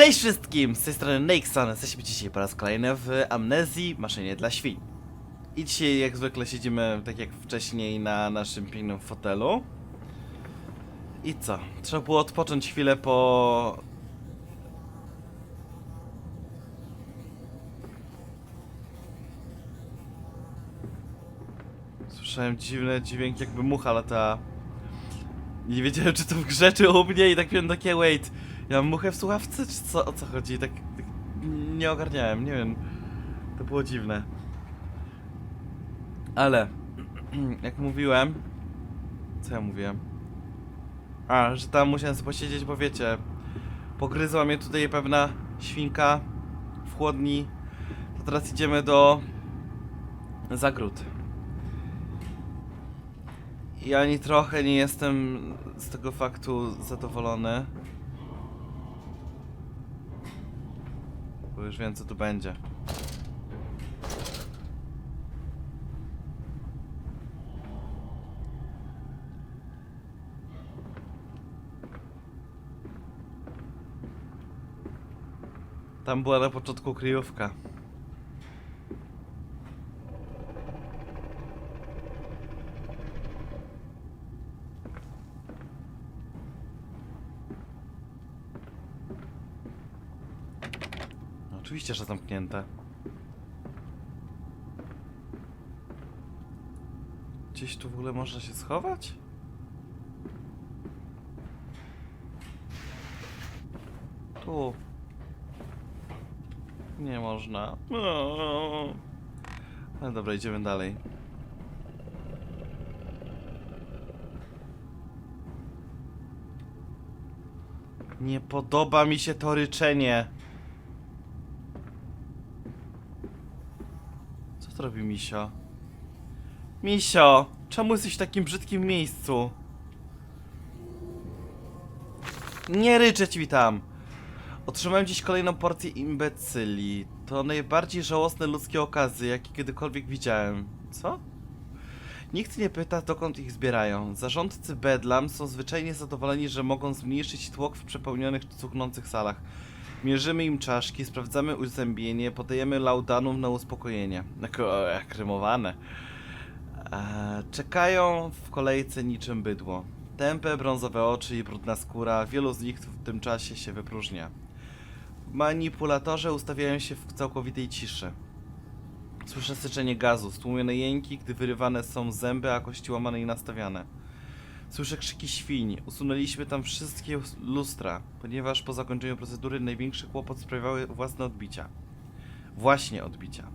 Cześć wszystkim! Z tej strony Nakeson. Jesteśmy dzisiaj po raz kolejny w Amnezji Maszynie dla Świn. I dzisiaj jak zwykle siedzimy, tak jak wcześniej, na naszym pięknym fotelu. I co? Trzeba było odpocząć chwilę po... Słyszałem dziwne dźwięki, jakby mucha latała. Nie wiedziałem, czy to w grze, czy u mnie i tak miałem takie, wait, ja mam muchę w słuchawce, czy co, o co chodzi? Tak, tak nie ogarniałem, nie wiem. To było dziwne. Ale, jak mówiłem, co ja mówiłem? A, że tam musiałem sobie posiedzieć, bo wiecie, pogryzła mnie tutaj pewna świnka w chłodni. To teraz idziemy do zagród. I ani trochę nie jestem z tego faktu zadowolony. Bo już wiem co tu będzie. Tam była na początku kryjówka. No, oczywiście, że zamknięte. Gdzieś tu w ogóle można się schować? Tu. Nie można. No dobra, idziemy dalej. Nie podoba mi się to ryczenie. Co robi Misio? Misio! Czemu jesteś w takim brzydkim miejscu? Nie ryczę ci tam! Otrzymałem dziś kolejną porcję imbecyli. To najbardziej żałosne ludzkie okazy, jakie kiedykolwiek widziałem. Co? Nikt nie pyta, dokąd ich zbierają. Zarządcy Bedlam są zwyczajnie zadowoleni, że mogą zmniejszyć tłok w przepełnionych, cuchnących salach. Mierzymy im czaszki, sprawdzamy uzębienie, podajemy laudanum na uspokojenie. Jak rymowane. Eee, czekają w kolejce niczym bydło. Tępe, brązowe oczy i brudna skóra, wielu z nich w tym czasie się wypróżnia. Manipulatorze ustawiają się w całkowitej ciszy. Słyszę syczenie gazu, stłumione jęki, gdy wyrywane są zęby, a kości łamane i nastawiane. Słyszę krzyki świń. Usunęliśmy tam wszystkie lustra, ponieważ po zakończeniu procedury największy kłopot sprawiały własne odbicia. Właśnie odbicia.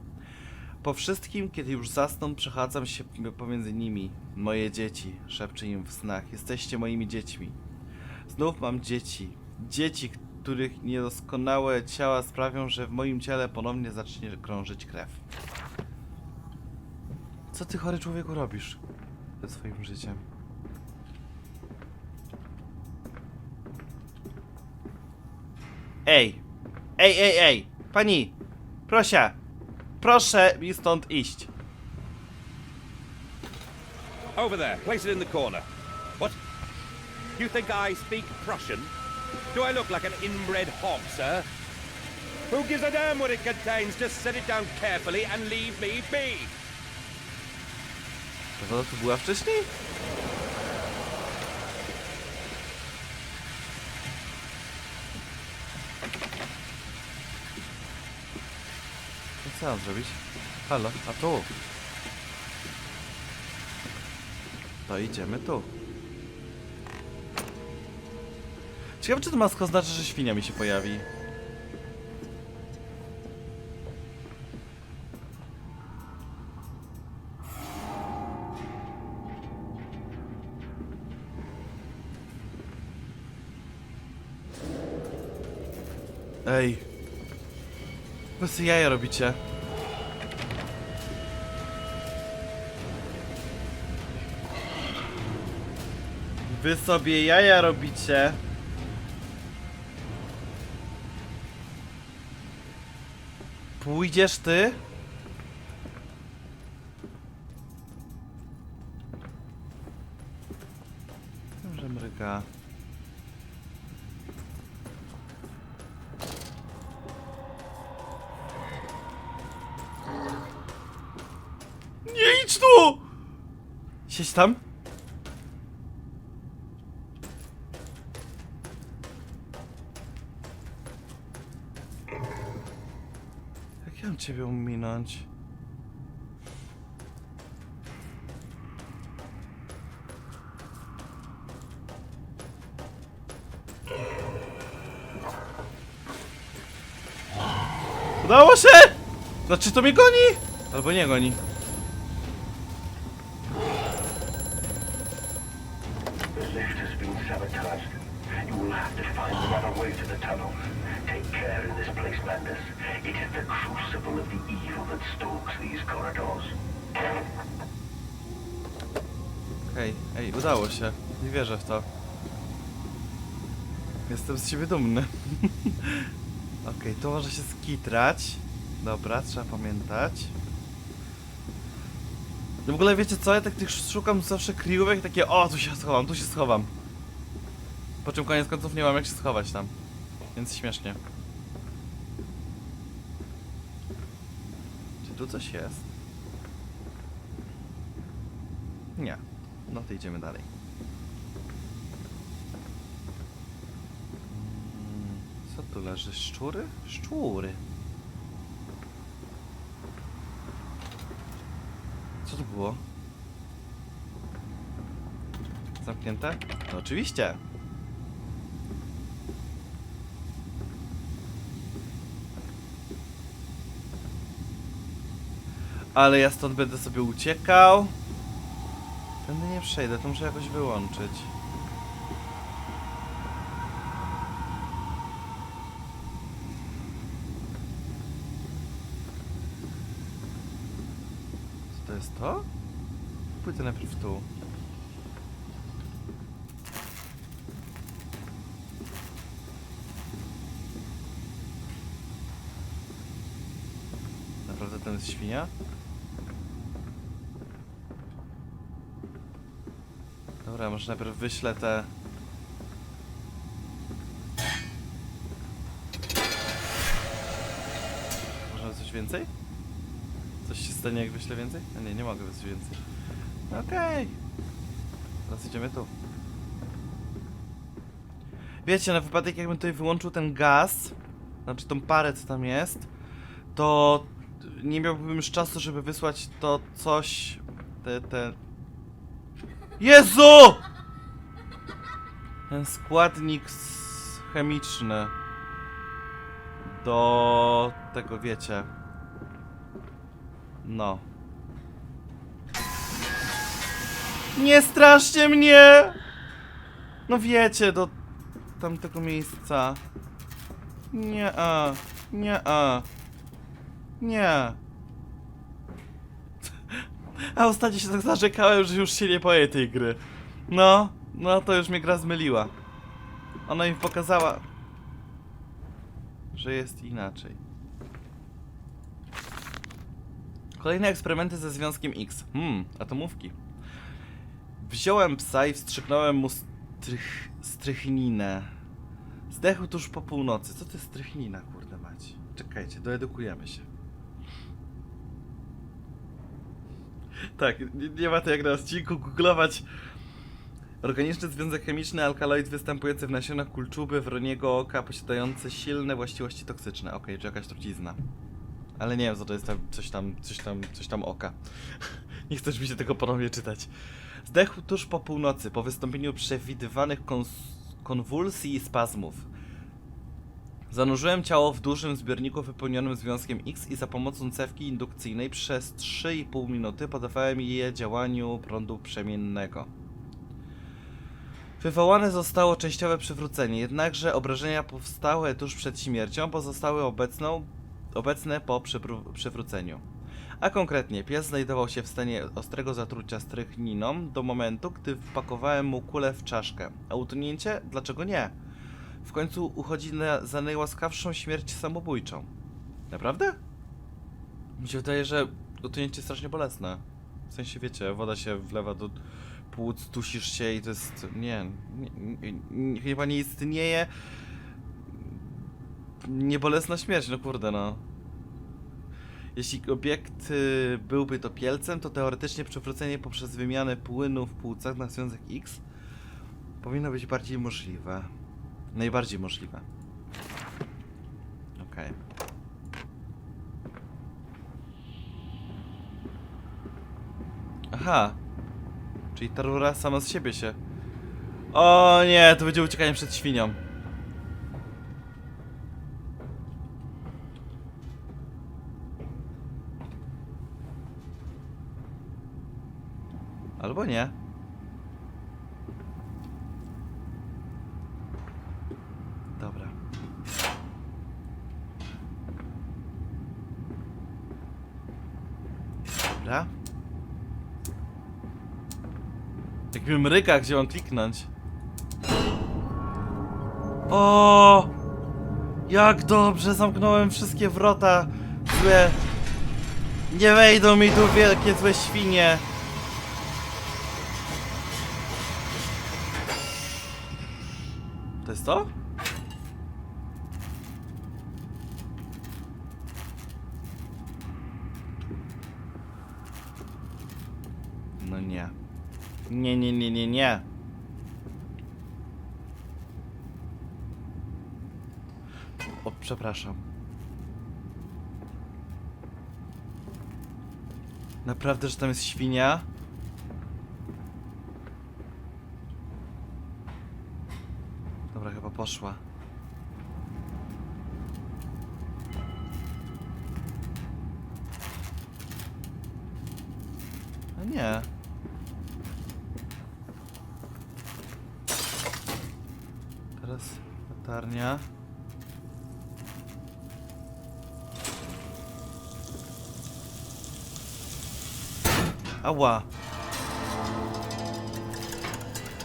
Po wszystkim, kiedy już zasną, przechadzam się pomiędzy nimi. Moje dzieci, szepczę im w snach. Jesteście moimi dziećmi. Znów mam dzieci. Dzieci, których niedoskonałe ciała sprawią, że w moim ciele ponownie zacznie krążyć krew. Co ty, chory człowieku, robisz ze swoim życiem? Ej! Ej, ej, ej! Pani! Proszę! Proszę mi stąd iść. Over there, place it in the corner. What? You think I speak Prussian? Do I look like an inbred hog, sir? Who gives a damn what it contains? Just set it down carefully and leave me be. To woda tu była wcześniej? To co mam zrobić? Halo, a tu? To idziemy tu. Ciekawe, czy to masko znaczy, że świnia mi się pojawi. Wy sobie jaja robicie. Wy sobie jaja robicie. Pójdziesz ty? Dobrze mryga. Tam. Jak ja mam ciebie ominąć? Udało się! Znaczy to mnie goni? Albo nie goni. Sabotaged. You will have to find another way to the tunnels. Take care in this place, Mandus. It is the crucible of the evil that stalks these corridors. Ej, udało się. Nie wierzę w to. Jestem z siebie dumny. Okej, tu może się skitrać. Dobra, trzeba pamiętać. No w ogóle wiecie co, ja tak tych szukam zawsze kryjówek takie o, tu się schowam, tu się schowam. Po czym koniec końców nie mam jak się schować tam. Więc śmiesznie. Czy tu coś jest? Nie. No to idziemy dalej. Mm, Co tu leży? Szczury? Szczury. Co to było? Zamknięte? No oczywiście. Ale ja stąd będę sobie uciekał. Tędy nie przejdę, to muszę jakoś wyłączyć. Co to jest to? Pójdę najpierw tu. Naprawdę ten jest świnia? Dobra, może najpierw wyślę te... Można coś więcej? Coś się stanie jak wyślę więcej? A nie, nie mogę wysłać więcej. Okej. Teraz idziemy tu. Wiecie, na wypadek jakbym tutaj wyłączył ten gaz, znaczy tą parę co tam jest, to nie miałbym już czasu, żeby wysłać to coś, te, te... Jezu! Ten składnik chemiczny do tego, wiecie. No. Nie straszcie mnie! No wiecie, do tamtego miejsca. Nie, a, nie, a. Nie. A ostatnio się tak zarzekałem, że już się nie boję tej gry. No, no to już mnie gra zmyliła. Ona mi pokazała, że jest inaczej. Kolejne eksperymenty ze związkiem X. Hmm, atomówki. Wziąłem psa i wstrzyknąłem mu strych, strychninę. Zdechł tuż po północy. Co to jest strychnina, kurde mać? Czekajcie, doedukujemy się. Tak, nie, nie ma to jak na odcinku googlować Organiczny związek chemiczny, alkaloid występujący w nasionach kulczuby, wroniego oka, posiadający silne właściwości toksyczne. Okej, czy jakaś trucizna. Ale nie wiem, co to jest tam, coś tam, coś tam, coś tam oka. nie chcesz mi się tego ponownie czytać. Zdechł tuż po północy, po wystąpieniu przewidywanych konwulsji i spazmów. Zanurzyłem ciało w dużym zbiorniku wypełnionym związkiem X i za pomocą cewki indukcyjnej przez 3,5 minuty podawałem je działaniu prądu przemiennego. Wywołane zostało częściowe przywrócenie, jednakże obrażenia powstałe tuż przed śmiercią pozostały obecną, obecne po przywró- przywróceniu. A konkretnie, pies znajdował się w stanie ostrego zatrucia strychniną do momentu, gdy wpakowałem mu kulę w czaszkę. A utonięcie? Dlaczego nie? W końcu uchodzi na, za najłaskawszą śmierć samobójczą. Naprawdę? Mi się wydaje, że utonięcie jest strasznie bolesne. W sensie, wiecie, woda się wlewa do płuc, dusisz się i to jest... Nie, nie, nie, chyba nie istnieje niebolesna śmierć, no kurde, no. Jeśli obiekt y, byłby topielcem, to teoretycznie przywrócenie poprzez wymianę płynu w płucach na związek X powinno być bardziej możliwe. Najbardziej możliwe. Okej. Aha. Czyli ta rura sama z siebie się... O nie, to będzie uciekanie przed świnią. Albo nie. Dobra. Dobra. Jak mi mryka, gdzie mam kliknąć. O! Jak dobrze zamknąłem wszystkie wrota złe. Nie wejdą mi tu wielkie złe świnie. To jest to? No nie. Nie, nie, nie, nie, nie. O, przepraszam. Naprawdę, że tam jest świnia? Dobra, chyba poszła. Ała.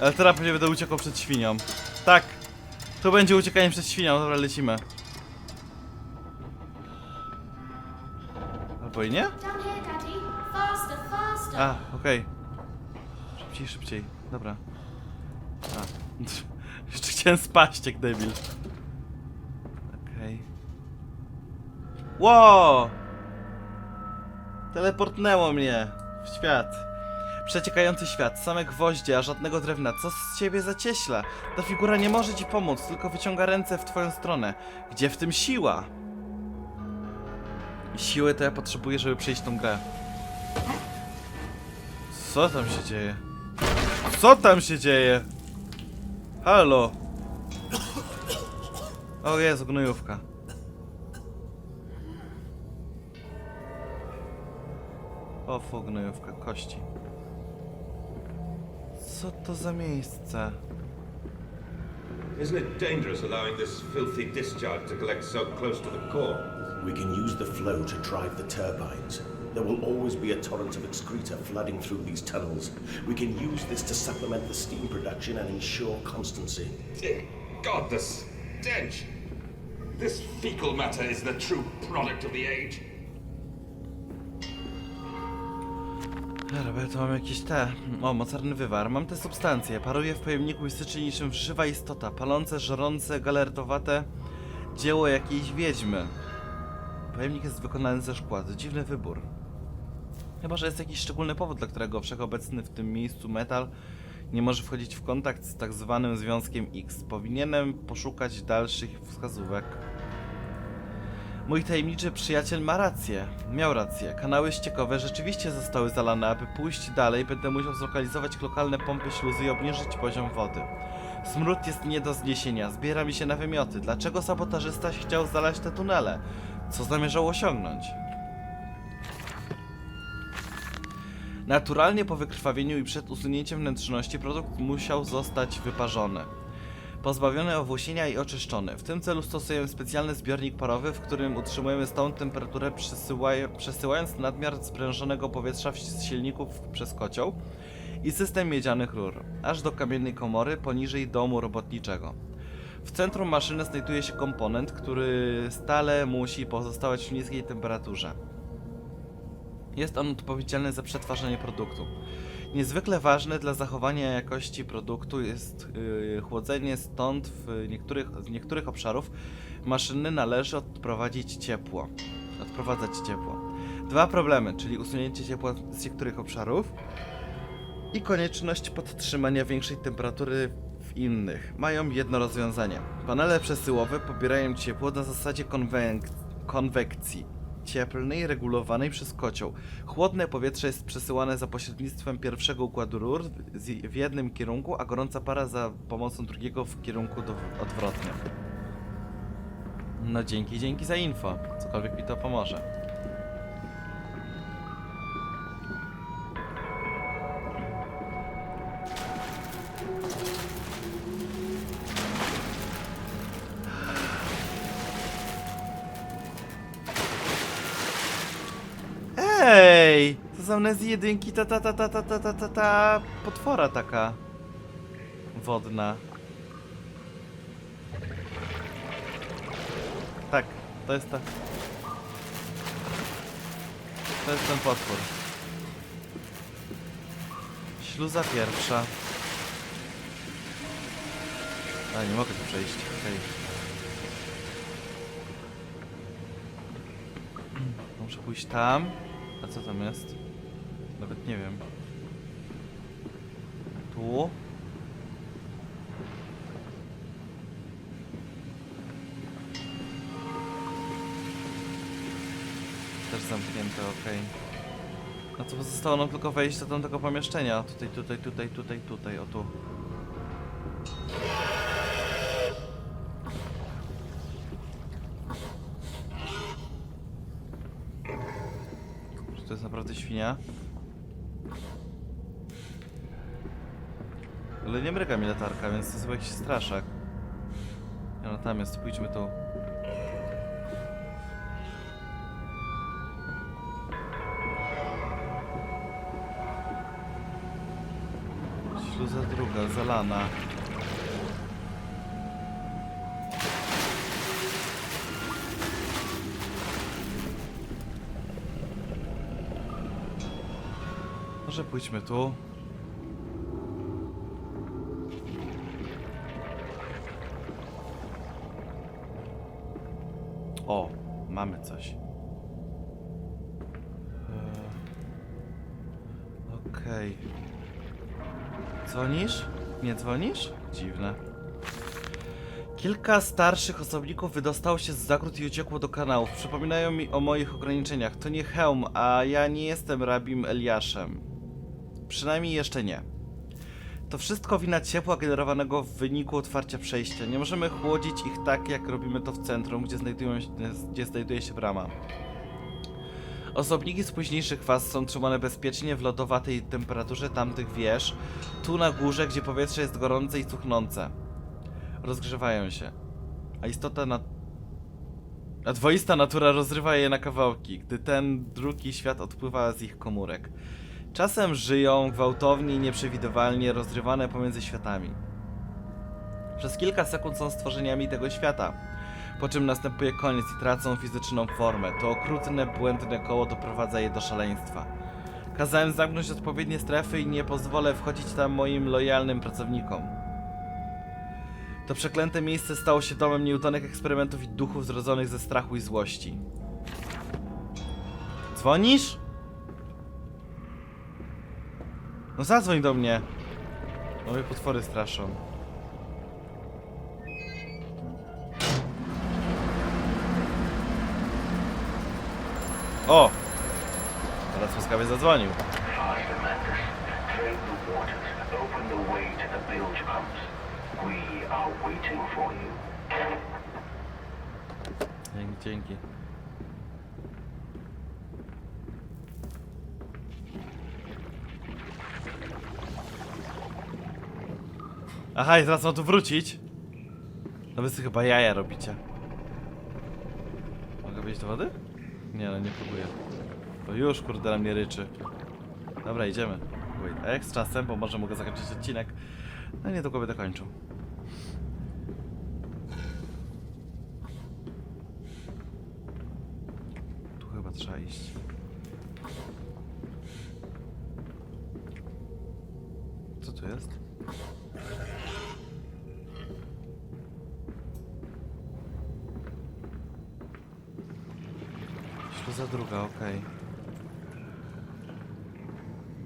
Ale teraz pewnie będę uciekał przed świnią. Tak. To będzie uciekanie przed świnią. Dobra, lecimy. Albo i nie? A, okej. Szybciej, szybciej. Dobra. A. Jeszcze chciałem spaść jak debil. Okej. Ło! Teleportnęło mnie świat. Przeciekający świat, same gwoździe, a żadnego drewna. Co z ciebie za cieśla? Ta figura nie może ci pomóc, tylko wyciąga ręce w twoją stronę. Gdzie w tym siła? Siły to ja potrzebuję, żeby przejść tą grę. Co tam się dzieje? Co tam się dzieje? Halo? O Jezu, gnojówka. Fu, gnojówka, kości. Co to za miejsce? Isn't it dangerous allowing this filthy discharge to collect so close to the core? We can use the flow to drive the turbines. There will always be a torrent of excreta flooding through these tunnels. We can use this to supplement the steam production and ensure constancy. Dear God, the stench! This fecal matter is the true product of the age. To mam jakieś te... O, mocarny wywar. Mam te substancje. Paruje w pojemniku i syczy niczym żywa istota. Palące, żrące, galertowate. Dzieło jakiejś wiedźmy. Pojemnik jest wykonany ze szkła. To dziwny wybór. Chyba, że jest jakiś szczególny powód, dla którego wszechobecny w tym miejscu metal nie może wchodzić w kontakt z tak zwanym związkiem X. Powinienem poszukać dalszych wskazówek. Mój tajemniczy przyjaciel ma rację. Miał rację. Kanały ściekowe rzeczywiście zostały zalane. Aby pójść dalej, będę musiał zlokalizować lokalne pompy śluzy i obniżyć poziom wody. Smród jest nie do zniesienia. Zbiera mi się na wymioty. Dlaczego sabotażysta chciał zalać te tunele? Co zamierzał osiągnąć? Naturalnie po wykrwawieniu i przed usunięciem wnętrzności produkt musiał zostać wyparzony. Pozbawiony owłosienia i oczyszczony. W tym celu stosujemy specjalny zbiornik parowy, w którym utrzymujemy stałą temperaturę przesyłając nadmiar sprężonego powietrza z silników przez kocioł i system miedzianych rur, aż do kamiennej komory poniżej domu robotniczego. W centrum maszyny znajduje się komponent, który stale musi pozostawać w niskiej temperaturze. Jest on odpowiedzialny za przetwarzanie produktu. Niezwykle ważne dla zachowania jakości produktu jest yy, chłodzenie, stąd w niektórych, z niektórych obszarów maszyny należy odprowadzić ciepło. Odprowadzać ciepło. Dwa problemy, czyli usunięcie ciepła z niektórych obszarów i konieczność podtrzymania większej temperatury w innych. Mają jedno rozwiązanie. Panele przesyłowe pobierają ciepło na zasadzie konwek- konwekcji cieplnej regulowanej przez kocioł. Chłodne powietrze jest przesyłane za pośrednictwem pierwszego układu rur w jednym kierunku, a gorąca para za pomocą drugiego w kierunku odwrotnym. No dzięki, dzięki za info. Cokolwiek mi to pomoże. Z amnezji jedynki ta ta ta ta ta ta ta ta ta potwora taka wodna. Tak, to jest ta. To jest ten potwór. Śluza pierwsza. A, nie mogę tu przejść, okej. Muszę pójść tam. A co tam jest? Nawet nie wiem. Tu? Też zamknięte, okej. No to pozostało nam tylko wejść do tamtego pomieszczenia. Tutaj, tutaj, tutaj, tutaj, tutaj, o tu. Ale nie mryga mi latarka, więc to jest jakiś straszak. No, tam jest, pójdźmy tu. Śluza druga, zalana. Może pójdźmy tu. O, coś. Eee, Okej. Dzwonisz? Nie dzwonisz? Dziwne. Kilka starszych osobników wydostało się z zagród i uciekło do kanałów. Przypominają mi o moich ograniczeniach. To nie hełm, a ja nie jestem rabim Eliaszem. Przynajmniej jeszcze nie. To wszystko wina ciepła generowanego w wyniku otwarcia przejścia. Nie możemy chłodzić ich tak, jak robimy to w centrum, gdzie, znajdują gdzie znajduje się brama. Osobniki z późniejszych faz są trzymane bezpiecznie w lodowatej temperaturze tamtych wież, tu na górze, gdzie powietrze jest gorące i cuchnące. Rozgrzewają się. A istota na... A dwoista natura rozrywa je na kawałki, gdy ten drugi świat odpływa z ich komórek. Czasem żyją gwałtownie i nieprzewidywalnie rozrywane pomiędzy światami. Przez kilka sekund są stworzeniami tego świata, po czym następuje koniec i tracą fizyczną formę. To okrutne, błędne koło doprowadza je do szaleństwa. Kazałem zamknąć odpowiednie strefy i nie pozwolę wchodzić tam moim lojalnym pracownikom. To przeklęte miejsce stało się domem nieudanych eksperymentów i duchów zrodzonych ze strachu i złości. Dzwonisz? No zadzwoń do mnie. Moje potwory straszą. O! Teraz łaskawie zadzwonił. Faster, Mantis. Drain the waters. Open the way to the bilge pumps. We are waiting for you. Dzięki, dzięki. Aha, i teraz mam tu wrócić. No wy sobie chyba jaja robicie. Mogę wejść do wody? Nie, no nie próbuję. To już kurde na mnie ryczy. Dobra, idziemy. Wait, a jak z czasem, bo może mogę zakończyć odcinek. No niedługo będę kończył. Tu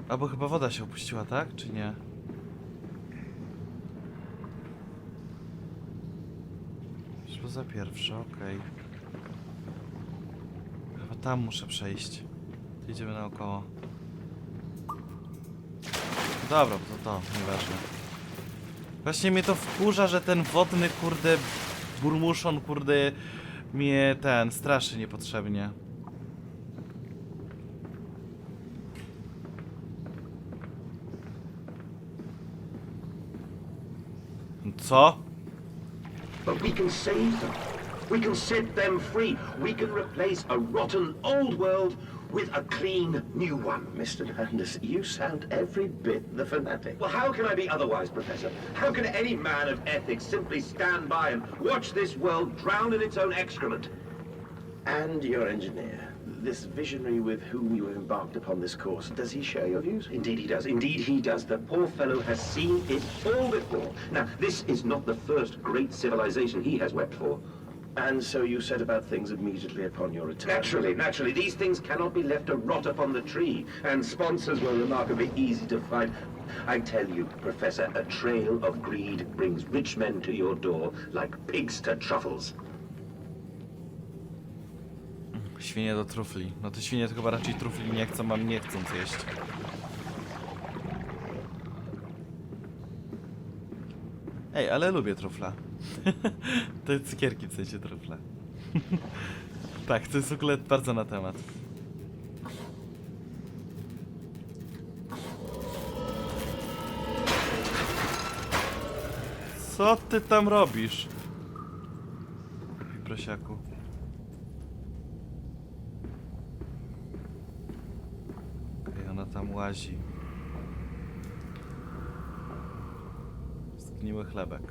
Albo chyba woda się opuściła, tak? Czy nie? Szło za pierwsze, okej. Chyba tam muszę przejść. Idziemy naokoło. Dobra, to to, nieważne. Właśnie mnie to wkurza, że ten wodny, kurde, burmuszon, kurde, mnie ten, straszy niepotrzebnie. Co? But we can save them. We can set them free. We can replace a rotten old world with a clean new one. Mr. Landis, you sound every bit the fanatic. Well, how can I be otherwise, Professor? How can any man of ethics simply stand by and watch this world drown in its own excrement? And your engineer, this visionary with whom you have embarked upon this course, does he share your views? Indeed he does. Indeed he does. The poor fellow has seen it all before. Now, this is not the first great civilization he has wept for. And so you set about things immediately upon your return? Naturally, naturally. These things cannot be left to rot upon the tree, and sponsors were remarkably easy to find. I tell you, Professor, a trail of greed brings rich men to your door like pigs to truffles. Świnie do trufli. No to świnie to chyba raczej trufli nie chcą, mam nie chcą jeść. Ej, ale lubię trufla. to cukierki w sensie trufla. tak, to jest w ogóle bardzo na temat. Co ty tam robisz? Prosiaku. Okej, ona tam łazi. Zgniły chlebek.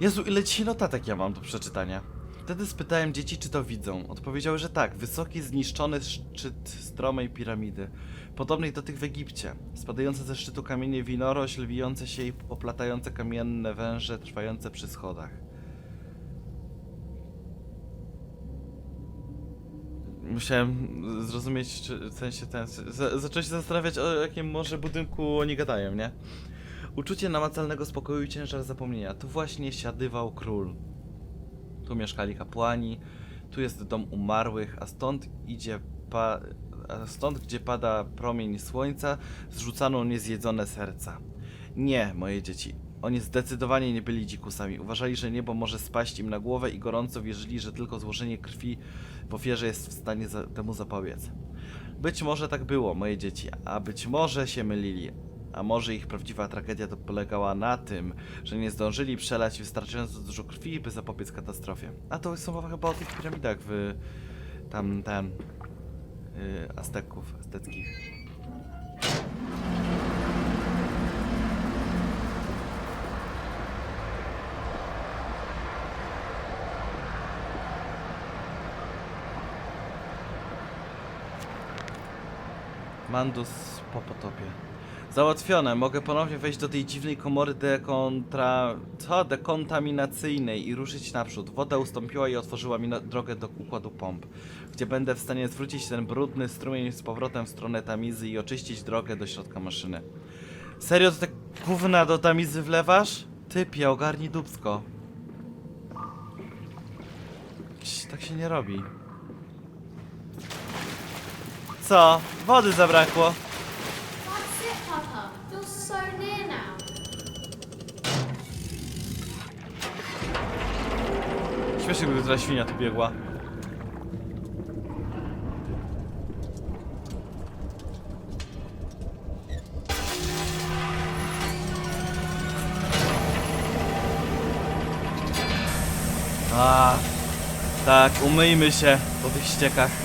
Jezu, ile dzisiaj notatek ja mam do przeczytania. Wtedy spytałem dzieci, czy to widzą. Odpowiedziały, że tak. Wysoki, zniszczony szczyt stromej piramidy. Podobnej do tych w Egipcie. Spadające ze szczytu kamienie winorośl, wijące się i oplatające kamienne węże trwające przy schodach. Musiałem zrozumieć, czy w sensie ten. za- Zacząłem się zastanawiać, o jakim może budynku oni gadają, nie? Uczucie namacalnego spokoju i ciężar zapomnienia. Tu właśnie siadywał król. Tu mieszkali kapłani, tu jest dom umarłych, a stąd idzie pa... stąd, gdzie pada promień słońca, zrzucano niezjedzone serca. Nie, moje dzieci. Oni zdecydowanie nie byli dzikusami. Uważali, że niebo może spaść im na głowę i gorąco wierzyli, że tylko złożenie krwi w ofierze jest w stanie za temu zapobiec. Być może tak było, moje dzieci, a być może się mylili. A może ich prawdziwa tragedia to polegała na tym, że nie zdążyli przelać wystarczająco dużo krwi, by zapobiec katastrofie. A to są mowa chyba o tych piramidach w tam ten yy, Azteków, azteckich. Mandus po potopie. Załatwione. Mogę ponownie wejść do tej dziwnej komory dekontra... Co? Dekontaminacyjnej i ruszyć naprzód. Woda ustąpiła i otworzyła mi drogę do układu pomp, gdzie będę w stanie zwrócić ten brudny strumień z powrotem w stronę tamizy i oczyścić drogę do środka maszyny. Serio, to te gówna do tamizy wlewasz? Typie, ogarnij dubsko. Ć, Tak się nie robi. Co? Wody zabrakło. That's it, Papa. You're so near now. Śmiesznie, gdyby ta świnia tu biegła. A, tak, umyjmy się po tych ściekach.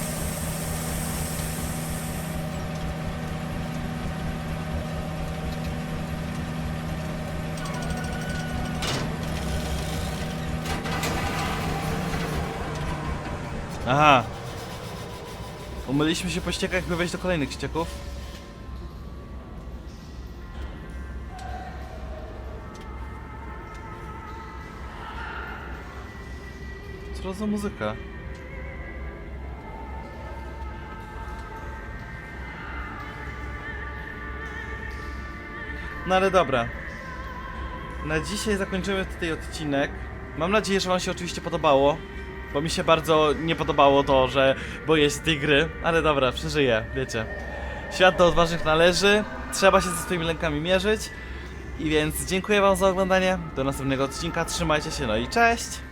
Aha. Umyliśmy się po ściekach, by wejść do kolejnych ścieków. Co za muzyka? No ale dobra. Na dzisiaj zakończymy tutaj odcinek. Mam nadzieję, że Wam się oczywiście podobało. Bo mi się bardzo nie podobało to, że boję się tej gry. Ale dobra, przeżyję, wiecie. Świat do odważnych należy. Trzeba się ze swoimi lękami mierzyć. I więc dziękuję wam za oglądanie. Do następnego odcinka. Trzymajcie się, no i cześć!